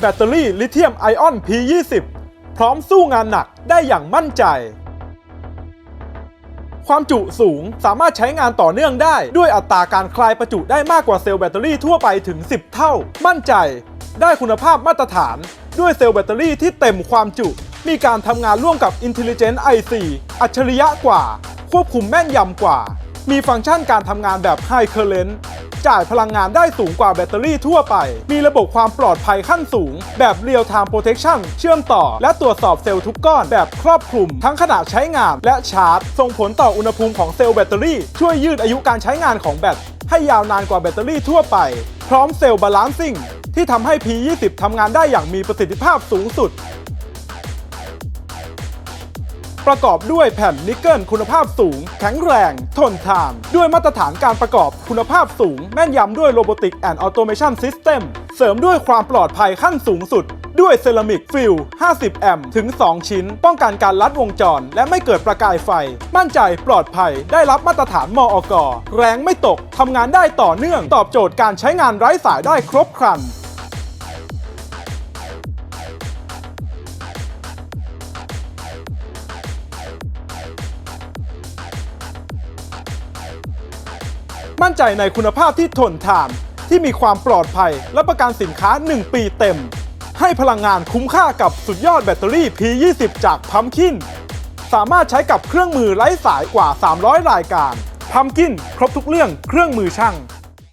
แบตเตอรี่ลิเธียมไอออน P20 พร้อมสู้งานหนักได้อย่างมั่นใจ ความจุสูงสามารถใช้งานต่อเนื่องได้ ด้วยอัตราการคลายประจุได้มากกว่าเซลล์แบตเตอรี่ทั่วไปถึง 10 เท่า มั่นใจ ได้คุณภาพมาตรฐาน ด้วยเซลล์แบตเตอรี่ที่เต็มความจุ มีการทำงานร่วมกับ Intelligent IC อัจฉริยะกว่า ควบคุมแม่นยำกว่า มีฟังก์ชันการทำงานแบบ High Current จ่ายพลังงานได้สูงกว่าแบตเตอรี่ทั่วไป มีระบบความปลอดภัยขั้นสูง แบบ Real Time Protection เชื่อมต่อ และตรวจสอบเซลล์ทุกก้อนแบบครอบคลุม ทั้งขณะใช้งานและชาร์จ ส่งผลต่ออุณหภูมิของเซลล์แบตเตอรี่ ช่วยยืดอายุการใช้งานของแบตให้ยาวนานกว่าแบตเตอรี่ทั่วไป พร้อมเซลล์บาลานซิ่งที่ทำให้ P20 ทำงานได้อย่างมีประสิทธิภาพสูงสุด ประกอบด้วยแผ่นนิกเกิลคุณภาพสูง แข็งแรง ทนทาน ด้วยมาตรฐานการประกอบคุณภาพสูง แม่นยำด้วย Robotic and Automation System เสริมด้วยความปลอดภัยขั้นสูงสุดด้วยเซรามิกฟิล 50 แอมป์ ถึง 2 ชิ้น ป้องกันการลัดวงจร และไม่เกิดประกายไฟ มั่นใจปลอดภัย ได้รับมาตรฐานมอกแรงไม่ตก ทำงานได้ต่อเนื่อง ตอบโจทย์การใช้งานไร้สายได้ครบครัน มั่นใจในคุณภาพที่ทนทาน ที่มีความปลอดภัย และประกันสินค้า 1 ปีเต็ม ให้พลังงานคุ้มค่ากับสุดยอดแบตเตอรี่ P20 จากพัมคินสามารถใช้กับเครื่องมือไร้สายกว่า 300 รายการพัมกินครบทุกเรื่องเครื่องมือช่าง